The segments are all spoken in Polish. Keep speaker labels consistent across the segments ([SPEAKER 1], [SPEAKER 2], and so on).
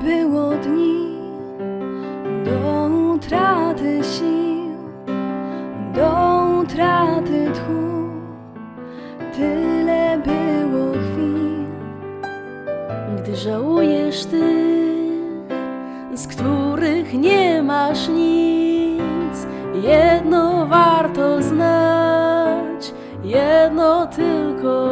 [SPEAKER 1] Było dni do utraty sił, do utraty tchu. Tyle było chwil,
[SPEAKER 2] Gdy żałujesz tych, z których nie masz nic, jedno warto znać, jedno tylko.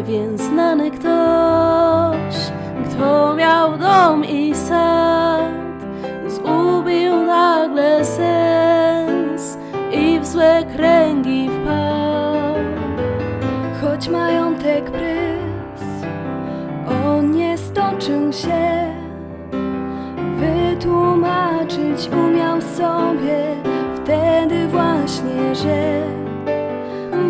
[SPEAKER 2] Pewien znany ktoś, kto miał dom i sad, zgubił nagle sens i w złe kręgi wpadł.
[SPEAKER 1] choć majątek prys, on nie stoczył się. Wytłumaczyć umiał sobie wtedy właśnie, że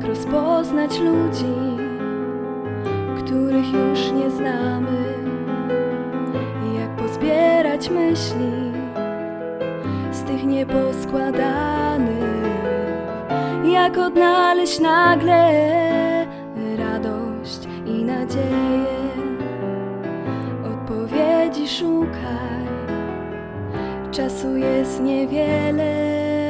[SPEAKER 1] Jak rozpoznać ludzi, których już nie znamy, jak pozbierać myśli z tych nieposkładanych, jak odnaleźć nagle radość i nadzieję. Odpowiedzi szukaj, czasu jest niewiele.